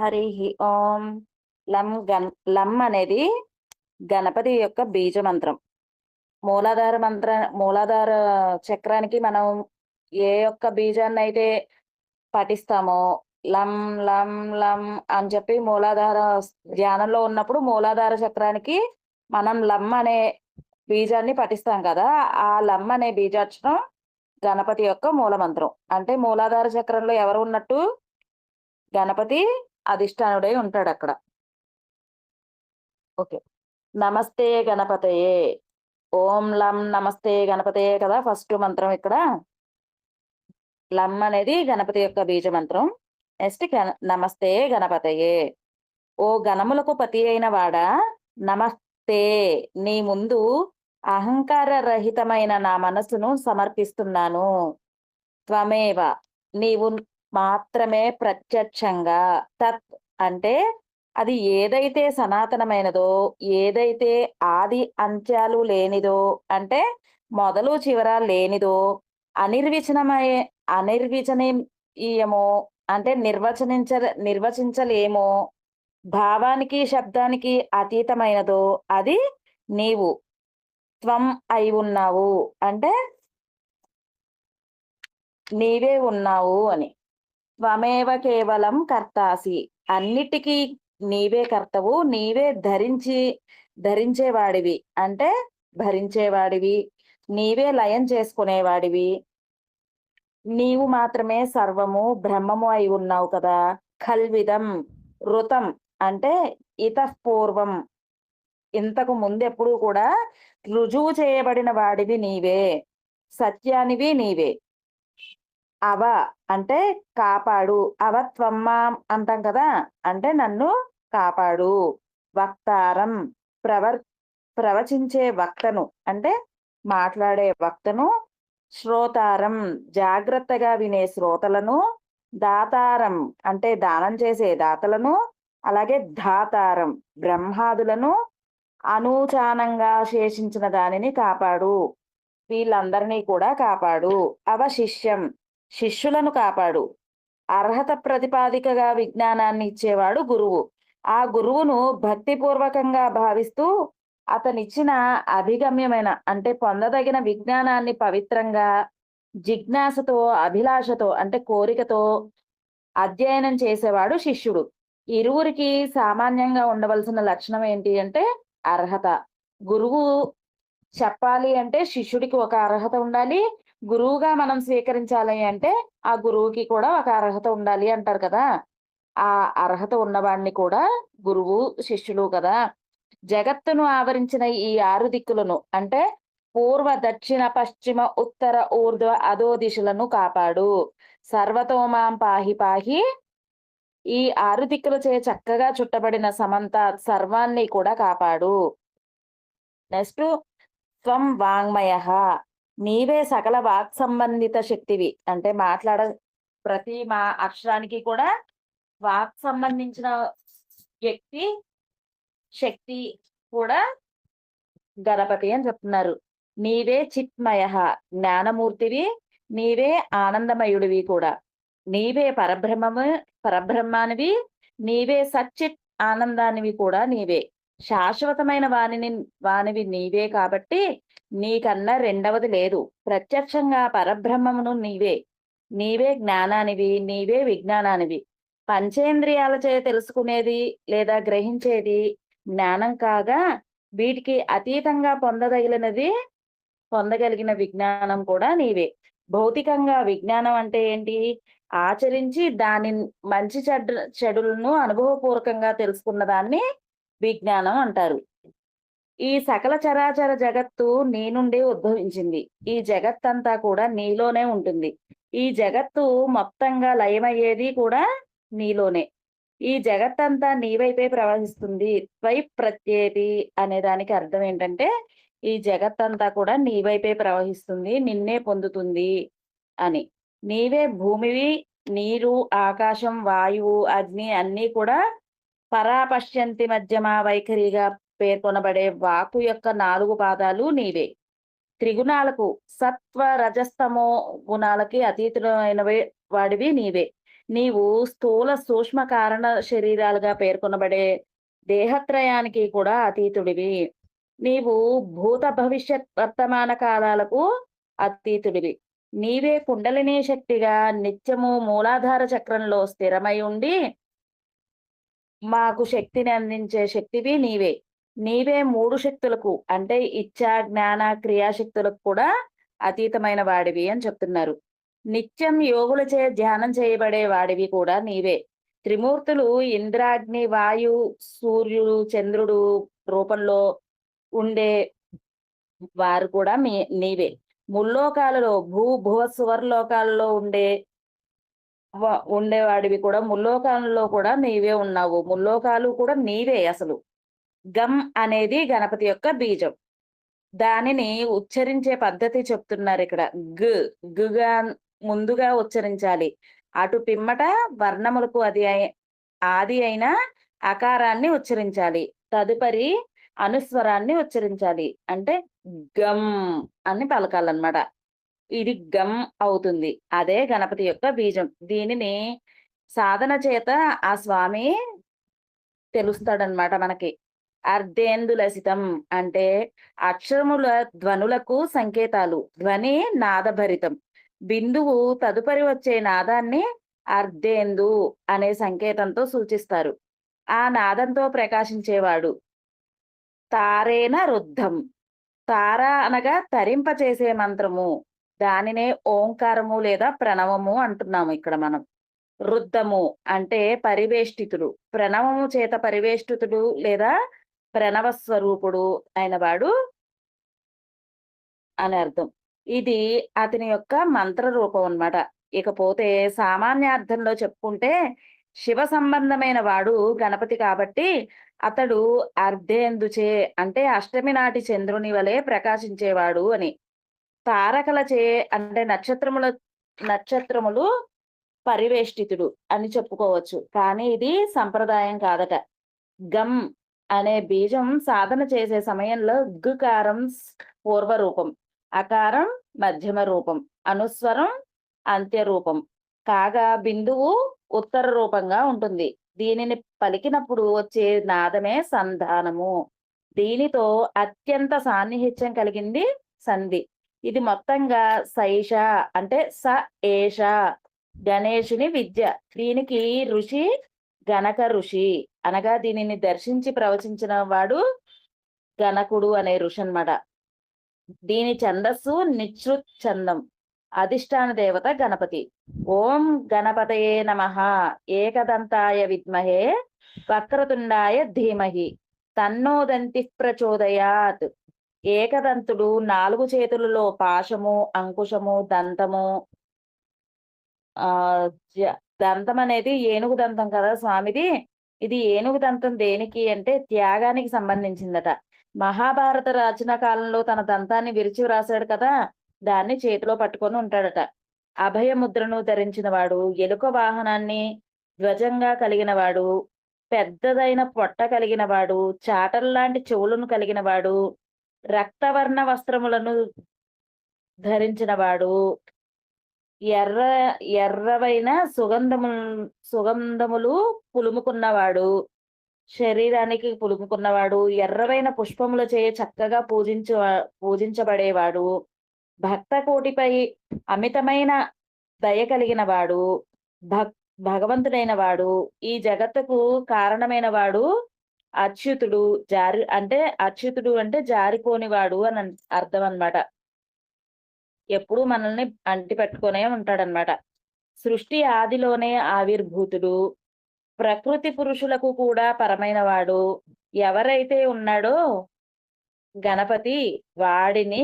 హరి ఓం. లం గన్ లం అనేది గణపతి యొక్క బీజ మంత్రం మూలాధార మంత్ర మూలాధార చక్రానికి మనం ఏ యొక్క బీజాన్ని అయితే పఠిస్తామో లం లం లం అని చెప్పి మూలాధార ధ్యానంలో ఉన్నప్పుడు మూలాధార చక్రానికి మనం లం అనే బీజాన్ని పఠిస్తాం కదా ఆ లం అనే బీజాక్షరం గణపతి యొక్క మూల మంత్రం అంటే మూలాధార చక్రంలో ఎవరు ఉన్నట్టు? గణపతి అధిష్టానుడై ఉంటాడు అక్కడ ఓకే. నమస్తే గణపతయే. ఓం లం నమస్తే గణపతయే కదా ఫస్ట్ మంత్రం ఇక్కడ. లం అనేది గణపతి యొక్క బీజ మంత్రం. నెక్స్ట్ నమస్తే గణపతయే. ఓ గణములకు పతి అయిన వాడా? నమస్తే. నీ ముందు అహంకార రహితమైన నా మనసును సమర్పిస్తున్నాను. త్వమేవ. నీవు మాత్రమే ప్రత్యక్షంగా తత్ అంటే అది ఏదైతే సనాతనమైనదో ఏదైతే ఆది అంత్యాలు లేనిదో అంటే మొదలు చివర లేనిదో అనిర్వచనమై అనిర్వచనీయమో అంటే నిర్వచనించ నిర్వచించలేమో భావానికి శబ్దానికి అతీతమైనదో అది నీవు త్వం అయి ఉన్నావు అంటే నీవే ఉన్నావు అని. త్వమేవ కేవలం కర్తాసి. అన్నిటికీ నీవే కర్తవు నీవే ధరించి ధరించేవాడివి. అంటే భరించేవాడివి నీవే లయం చేసుకునేవాడివి. నీవు మాత్రమే సర్వము బ్రహ్మము అయి ఉన్నావు కదా. కల్విదం ఋతం అంటే ఇతపూర్వం ఇంతకు ముందెప్పుడు కూడా రుజువు చేయబడిన వాడివి నీవే. సత్యానివి నీవే. అవ అంటే కాపాడు అవత్వమ్మ అంటాం కదా? అంటే నన్ను కాపాడు. వక్తారం ప్రవర్ ప్రవచించే వక్తను అంటే మాట్లాడే వక్తను శ్రోతారం జాగ్రత్తగా వినే శ్రోతలను దాతారం అంటే దానం చేసే దాతలను అలాగే ధాతారం బ్రహ్మాదులను అనూచానంగా శేషించిన దానిని కాపాడు. వీళ్ళందరినీ కూడా కాపాడు. అవశిష్యం శిష్యులను కాపాడు. అర్హత ప్రతిపాదికగా విజ్ఞానాన్ని ఇచ్చేవాడు గురువు. ఆ గురువును భక్తిపూర్వకంగా భావిస్తూ అతనిచ్చిన అభిగమ్యమైన అంటే పొందదగిన విజ్ఞానాన్ని పవిత్రంగా జిజ్ఞాసతో అభిలాషతో అంటే కోరికతో అధ్యయనం చేసేవాడు శిష్యుడు. ఇరువురికి సామాన్యంగా ఉండవలసిన లక్షణం ఏంటి అంటే అర్హత. గురువు చెప్పాలి అంటే శిష్యుడికి ఒక అర్హత ఉండాలి గురువుగా మనం స్వీకరించాలి అంటే ఆ గురువుకి కూడా ఒక అర్హత ఉండాలి అంటారు కదా. ఆ అర్హత ఉన్నవాడిని కూడా గురువు శిష్యులు కదా. జగత్తును ఆవరించిన ఈ ఆరు దిక్కులను అంటే పూర్వ దక్షిణ పశ్చిమ ఉత్తర ఊర్ధ్వ అధో దిశలను కాపాడు. సర్వతోమాం పాహి పాహి ఈ ఆరు దిక్కులచే చక్కగా చుట్టబడిన సమంత సర్వాన్ని కూడా కాపాడు. నెక్స్ట్ త్వం వాంగ్మయ. నీవే సకల వాక్ సంబంధిత శక్తివి. అంటే మాట్లాడ ప్రతి మా అక్షరానికి కూడా వాక్ సంబంధించిన వ్యక్తి శక్తి కూడా గణపతి అని చెప్తున్నారు. నీవే చిత్మయ జ్ఞానమూర్తివి నీవే ఆనందమయుడివి కూడా. నీవే పరబ్రహ్మము పరబ్రహ్మానివి నీవే సచ్చిత్ ఆనందానివి కూడా నీవే. శాశ్వతమైన వాణిని వానివి నీవే కాబట్టి నీకన్నా రెండవది లేదు. ప్రత్యక్షంగా పరబ్రహ్మమును నీవే. నీవే జ్ఞానానివి నీవే విజ్ఞానానివి. పంచేంద్రియాలచే తెలుసుకునేది లేదా గ్రహించేది జ్ఞానం కాగా వీటికి అతీతంగా పొందదగినది పొందగలిగిన విజ్ఞానం కూడా నీవే. భౌతికంగా విజ్ఞానం అంటే ఏంటి? ఆచరించి దాని మంచి చెడు చెడులను అనుభవపూర్వకంగా తెలుసుకున్న దాన్ని విజ్ఞానం అంటారు. ఈ సకల చరాచర జగత్తు నీ నుండి ఉద్భవించింది. ఈ జగత్తంతా కూడా నీలోనే ఉంటుంది. ఈ జగత్తు మొత్తంగా లయమయ్యేది కూడా నీలోనే. ఈ జగత్తంతా నీ వైపే ప్రవహిస్తుంది. త్వై ప్రత్యేతి అనే దానికి అర్థం ఏంటంటే ఈ జగత్తంతా కూడా నీ వైపే ప్రవహిస్తుంది నిన్నే పొందుతుంది అని. నీవే భూమివి నీరు ఆకాశం వాయువు అగ్ని అన్నీ కూడా పరాపశ్యంతి మధ్యమ వైఖరిగా పేర్కొనబడే వాకు యొక్క నాలుగు పాదాలు నీవే. త్రిగుణాలకు సత్వ రజస్తమో గుణాలకి అతీతులైన వాడివి నీవే. నీవు స్థూల సూక్ష్మ కారణ శరీరాలుగా పేర్కొనబడే దేహత్రయానికి కూడా అతీతుడివి. నీవు భూత భవిష్యత్ వర్తమాన కాలాలకు అతీతుడివి. నీవే కుండలిని శక్తిగా నిత్యము మూలాధార చక్రంలో స్థిరమై ఉండి మాకు శక్తిని అందించే శక్తివి నీవే. నీవే మూడు శక్తులకు అంటే ఇచ్చా జ్ఞాన క్రియాశక్తులకు కూడా అతీతమైన వాడివి అని చెప్తున్నారు. నిత్యం యోగులచే ధ్యానం చేయబడే వాడివి కూడా నీవే. త్రిమూర్తులు ఇంద్రాగ్ని వాయు సూర్యుడు చంద్రుడు రూపంలో ఉండే వారు కూడా మీ నీవే. ముల్లోకాలలో భూ భువ సువర్లోకాలలో ఉండే ఉండేవాడివి కూడా. ముల్లోకాలలో కూడా నీవే ఉన్నావు. ముల్లోకాలు కూడా నీవే అసలు. గమ్ అనేది గణపతి యొక్క బీజం. దానిని ఉచ్చరించే పద్ధతి చెప్తున్నారు ఇక్కడ. గ్ గుగా ముందుగా ఉచ్చరించాలి. అటు పిమ్మట వర్ణములకు అది ఆది అయిన అకారాన్ని ఉచ్చరించాలి. తదుపరి అనుస్వరాన్ని ఉచ్చరించాలి. అంటే గమ్ అని పలకాలన్నమాట. ఇది గమ్ అవుతుంది. అదే గణపతి యొక్క బీజం. దీనిని సాధన చేత ఆ స్వామి తెలుస్తాడనమాట మనకి. అర్ధేందులసితం అంటే అక్షరముల ధ్వనులకు సంకేతాలు. ధ్వని నాదభరితం. బిందువు తదుపరి వచ్చే నాదాన్ని అర్ధేందు అనే సంకేతంతో సూచిస్తారు. ఆ నాదంతో ప్రకాశించేవాడు. తారేన రుద్ధం. తార అనగా తరింపచేసే మంత్రము. దానినే ఓంకారము లేదా ప్రణవము అంటున్నాము ఇక్కడ మనం. రుద్ధము అంటే పరివేష్టితుడు. ప్రణవము చేత పరివేష్టితుడు లేదా ప్రణవ స్వరూపుడు అయిన వాడు అని అర్థం. ఇది అతని యొక్క మంత్ర రూపం అన్నమాట. ఇకపోతే సామాన్యార్థంలో చెప్పుకుంటే శివ సంబంధమైన వాడు గణపతి కాబట్టి అతడు అర్ధేందుచే అంటే అష్టమి నాటి చంద్రుని వలె ప్రకాశించేవాడు అని. తారకలచే అంటే నక్షత్రముల నక్షత్రములు పరివేష్టితుడు అని చెప్పుకోవచ్చు. కానీ ఇది సంప్రదాయం కాదట. గమ్ అనే బీజం సాధన చేసే సమయంలో గుకారం పూర్వ రూపం అకారం మధ్యమ రూపం అనుస్వరం అంత్య రూపం కాగా బిందువు ఉత్తర రూపంగా ఉంటుంది. దీనిని పలికినప్పుడు వచ్చే నాదమే సంధానము. దీనితో అత్యంత సాన్నిహిత్యం కలిగింది సంధి. ఇది మొత్తంగా సైష అంటే స ఏష గణేషుని విద్య. దీనికి ఋషి గణక ఋషి. అనగా దీనిని దర్శించి ప్రవచించిన వాడు గణకుడు అనే ఋషి అన్నమాట. దీని ఛందస్సు నిశ్రుత్ ఛందం అధిష్టాన దేవత గణపతి. ఓం గణపతయే నమ. ఏకదంతాయ విద్మహే. వక్రతుండాయ ధీమహి. తన్నోదంతి ప్రచోదయాత్. ఏకదంతుడు నాలుగు చేతులలో పాశము అంకుశము దంతము. ఆ దంతం అనేది ఏనుగు దంతం కదా స్వామిది. ఇది ఏనుగు దంతం దేనికి అంటే త్యాగానికి సంబంధించిందట. మహాభారత రచన కాలంలో తన దంతాన్ని విరిచి వ్రాసాడు కదా దాన్ని చేతిలో పట్టుకొని ఉంటాడట. అభయ ముద్రను ధరించిన వాడు ఎలుక వాహనాన్ని ధ్వజంగా కలిగిన వాడు పెద్దదైన పొట్ట కలిగిన వాడు చాటల్లాంటి చెవులను కలిగిన వాడు రక్తవర్ణ వస్త్రములను ధరించిన వాడు. ఎర్ర ఎర్రవైన సుగంధము సుగంధములు పులుముకున్నవాడు. శరీరానికి పులుముకున్నవాడు. ఎర్రవైన పుష్పములచే చక్కగా పూజించ పూజించబడేవాడు. భక్త కోటిపై అమితమైన దయ కలిగిన వాడు భక్ భగవంతుడైన వాడు ఈ జగత్తుకు కారణమైన వాడు అచ్యుతుడు జారి అంటే అచ్యుతుడు అంటే జారిపోనివాడు అని అర్థం అన్నమాట ఎప్పుడూ మనల్ని అంటి పెట్టుకునే ఉంటాడనమాట సృష్టి ఆదిలోనే ఆవిర్భూతుడు ప్రకృతి పురుషులకు కూడా పరమైన వాడు ఎవరైతే ఉన్నాడో గణపతి వాడిని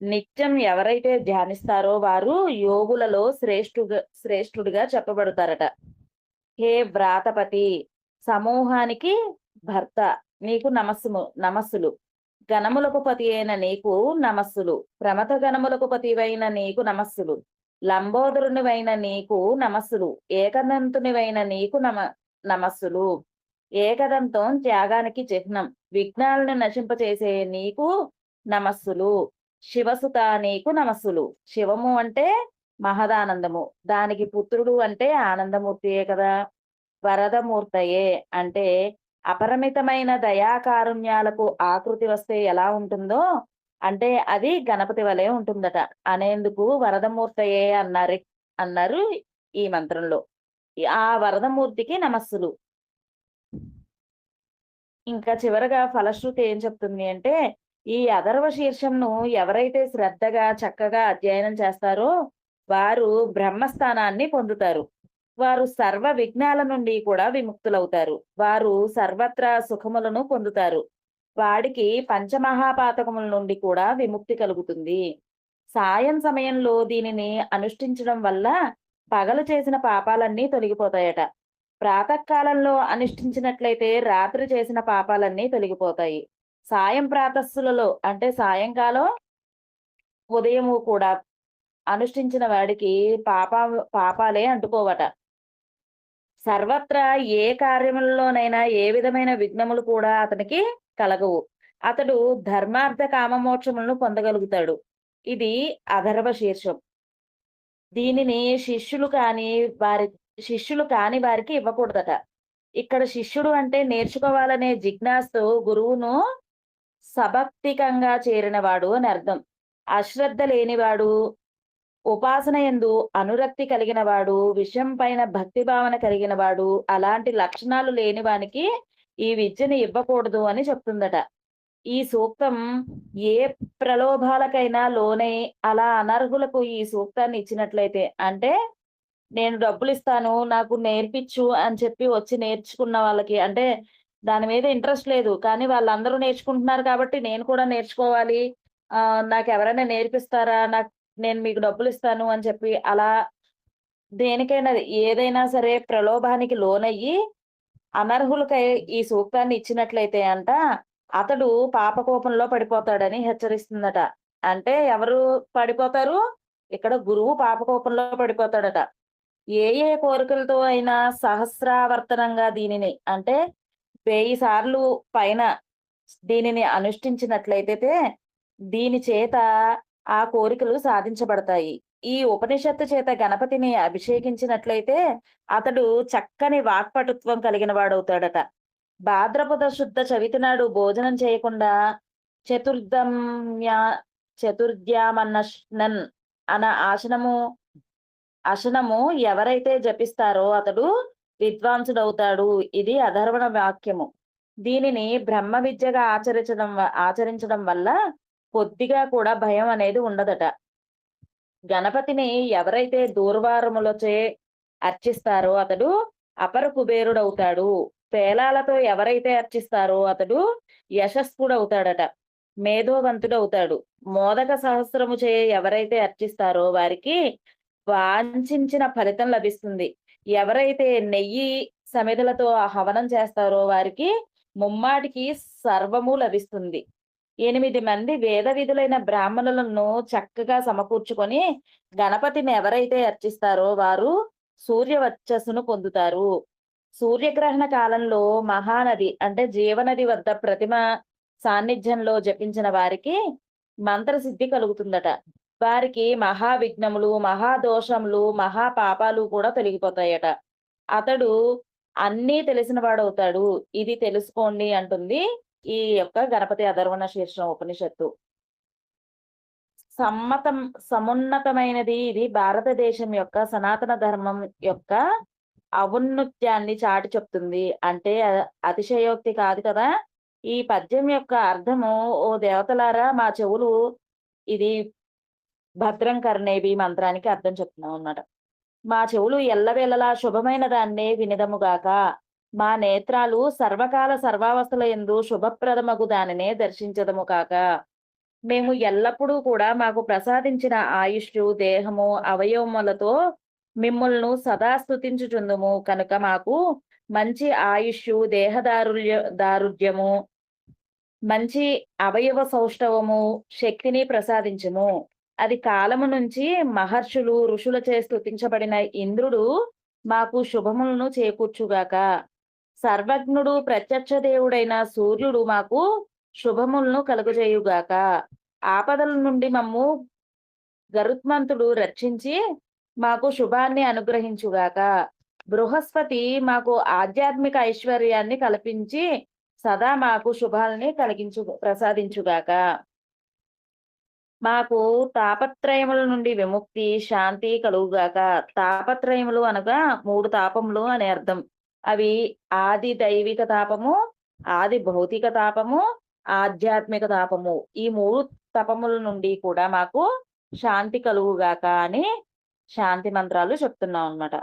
నిత్యం ఎవరైతే ధ్యానిస్తారో వారు యోగులలో శ్రేష్ఠుగా శ్రేష్ఠుడిగా చెప్పబడతారట. హే వ్రాతపతి సమూహానికి భర్త నీకు నమస్సుము నమస్సులు. గణములకు పతి అయిన నీకు నమస్సులు. ప్రమథ గణములకు పతివైన నీకు నమస్సులు. లంబోదరునివైన నీకు నమస్సులు. ఏకదంతునివైన నీకు నమ నమస్సులు. ఏకదంతం త్యాగానికి చిహ్నం. విఘ్నాలను నశింపచేసే నీకు నమస్సులు. శివసుత నీకు నమస్సులు. శివము అంటే మహదానందము. దానికి పుత్రుడు అంటే ఆనందమూర్తియే కదా. వరదమూర్తయే అంటే అపరిమితమైన దయాకారుణ్యాలకు ఆకృతి వస్తే ఎలా ఉంటుందో అంటే అది గణపతి వలె ఉంటుందట. అనేందుకు వరదమూర్తయే అన్నారు అన్నారు ఈ మంత్రంలో. ఆ వరదమూర్తికి నమస్సులు. ఇంకా చివరగా ఫలశ్రుతి ఏం చెప్తుంది అంటే ఈ అధర్వ శీర్షంను ఎవరైతే శ్రద్ధగా చక్కగా అధ్యయనం చేస్తారో వారు బ్రహ్మస్థానాన్ని పొందుతారు. వారు సర్వ విఘ్నాల నుండి కూడా విముక్తులవుతారు. వారు సర్వత్రా సుఖములను పొందుతారు. వాడికి పంచమహాపాతకముల నుండి కూడా విముక్తి కలుగుతుంది. సాయం సమయంలో దీనిని అనుష్ఠించడం వల్ల పగలు చేసిన పాపాలన్నీ తొలగిపోతాయట. ప్రాతకాలంలో అనుష్ఠించినట్లయితే రాత్రి చేసిన పాపాలన్నీ తొలగిపోతాయి. సాయం ప్రాతస్సులలో అంటే సాయంకాలం ఉదయము కూడా అనుష్ఠించిన వాడికి పాప పాపాలే అంటుకోవట. సర్వత్రా ఏ కార్యములలోనైనా ఏ విధమైన విఘ్నములు కూడా అతనికి కలగవు. అతడు ధర్మార్థ కామమోక్షములను పొందగలుగుతాడు. ఇది అధర్వ శీర్షం. దీనిని శిష్యులు కాని వారి శిష్యులు కాని వారికి ఇవ్వకూడదట. ఇక్కడ శిష్యుడు అంటే నేర్చుకోవాలనే జిజ్ఞాసు గురువును సభక్తికంగా చేరినవాడు అని అర్థం. అశ్రద్ధ లేనివాడు ఉపాసన ఎందు అనురక్తి కలిగిన వాడు విషయం పైన భక్తి భావన కలిగిన వాడు అలాంటి లక్షణాలు లేని వానికి ఈ విద్యను ఇవ్వకూడదు అని చెప్తుందట. ఈ సూక్తం ఏ ప్రలోభాలకైనా లోనై అలా అనర్హులకు ఈ సూక్తాన్ని ఇచ్చినట్లయితే అంటే నేను డబ్బులు ఇస్తాను నాకు నేర్పించు అని చెప్పి వచ్చి నేర్చుకున్న వాళ్ళకి అంటే దాని మీద ఇంట్రెస్ట్ లేదు. కానీ వాళ్ళందరూ నేర్చుకుంటున్నారు కాబట్టి నేను కూడా నేర్చుకోవాలి. నాకు ఎవరైనా నేర్పిస్తారా? నాకు నేను మీకు డబ్బులు ఇస్తాను అని చెప్పి అలా దేనికైనా ఏదైనా సరే ప్రలోభానికి లోనయ్యి అనర్హులకై ఈ సూక్తాన్ని ఇచ్చినట్లయితే అంట అతడు పాపకోపంలో పడిపోతాడని హెచ్చరిస్తుందట. అంటే ఎవరు పడిపోతారు? ఇక్కడ గురువు పాపకోపంలో పడిపోతాడట. ఏ ఏ కోరికలతో అయినా సహస్రావర్తనంగా దీనిని అంటే వెయ్యి సార్లు పైన దీనిని అనుష్ఠించినట్లయితే దీని చేత ఆ కోరికలు సాధించబడతాయి. ఈ ఉపనిషత్తు చేత గణపతిని అభిషేకించినట్లయితే అతడు చక్కని వాక్పటుత్వం కలిగిన వాడవుతాడట. భాద్రపద శుద్ధ చవితి నాడు భోజనం చేయకుండా చతుర్దమ్యా చతుర్ద్యామన్నన్ అన ఆసనము అశనము ఎవరైతే జపిస్తారో అతడు విద్వాంసుడవుతాడు. ఇది అధర్వణ వాక్యము. దీనిని బ్రహ్మ విద్యగా ఆచరించడం ఆచరించడం వల్ల కొద్దిగా కూడా భయం అనేది ఉండదట. గణపతిని ఎవరైతే దూర్వారములచే అర్చిస్తారో అతడు అపర కుబేరుడవుతాడు. పేలాలతో ఎవరైతే అర్చిస్తారో అతడు యశస్కుడవుతాడట మేధోవంతుడవుతాడు. మోదక సహస్రము చే ఎవరైతే అర్చిస్తారో వారికి వాంఛించిన ఫలితం లభిస్తుంది. ఎవరైతే నెయ్యి సమిధలతో హవనం చేస్తారో వారికి ముమ్మాటికి సర్వము లభిస్తుంది. ఎనిమిది మంది వేద విధులైన బ్రాహ్మణులను చక్కగా సమకూర్చుకొని గణపతిని ఎవరైతే అర్చిస్తారో వారు సూర్యవచ్చస్సును పొందుతారు. సూర్యగ్రహణ కాలంలో మహానది అంటే జీవనది వద్ద ప్రతిమ సాన్నిధ్యంలో జపించిన వారికి మంత్రసిద్ధి కలుగుతుందట. వారికి మహావిఘ్నములు మహాదోషములు మహాపాపాలు కూడా తొలగిపోతాయట. అతడు అన్నీ తెలిసిన వాడవుతాడు. ఇది తెలుసుకోండి అంటుంది ఈ యొక్క గణపతి అధర్వణ శీర్షం ఉపనిషత్తు. సమ్మతం సమున్నతమైనది ఇది భారతదేశం యొక్క సనాతన ధర్మం యొక్క ఔన్నత్యాన్ని చాటి చెప్తుంది. అంటే అతిశయోక్తి కాదు కదా? ఈ పద్యం యొక్క అర్థము ఓ దేవతలారా మా చెవులు ఇది భద్రం కర్ణేబి మంత్రానికి అర్థం చెప్తున్నాం అన్నమాట మా చెవులు ఎల్లవేళలా శుభమైన దాన్నే వినిదముగాక మా నేత్రాలు సర్వకాల సర్వావస్థల ఎందు శుభప్రదమగు దానినే దర్శించదము కాక. మేము ఎల్లప్పుడూ కూడా మాకు ప్రసాదించిన ఆయుష్ దేహము అవయవములతో మిమ్మల్ని సదా స్థుతించుచుందుము కనుక మాకు మంచి ఆయుష్ దేహదారుల్య దారుఢ్యము మంచి అవయవ సౌష్ఠవము శక్తిని ప్రసాదించము. అది కాలము నుంచి మహర్షులు ఋషులచే స్థుతించబడిన ఇంద్రుడు మాకు శుభములను చేకూర్చుగాక. సర్వజ్ఞుడు ప్రత్యక్ష దేవుడైన సూర్యుడు మాకు శుభములను కలుగజేయుగాక. ఆపదల నుండి మమ్ము గరుత్మంతుడు రక్షించి మాకు శుభాన్ని అనుగ్రహించుగాక. బృహస్పతి మాకు ఆధ్యాత్మిక ఐశ్వర్యాన్ని కల్పించి సదా మాకు శుభాలని కలిగించు ప్రసాదించుగాక. మాకు తాపత్రయముల నుండి విముక్తి శాంతి కలుగుగాక. తాపత్రయములు అనగా మూడు తాపములు అనే అర్థం. అవి ఆది దైవిక తాపము ఆది భౌతిక తాపము ఆధ్యాత్మిక తాపము. ఈ మూడు తపముల నుండి కూడా మాకు శాంతి కలుగుగాక అని శాంతి మంత్రాలు చెప్తున్నాం అన్నమాట.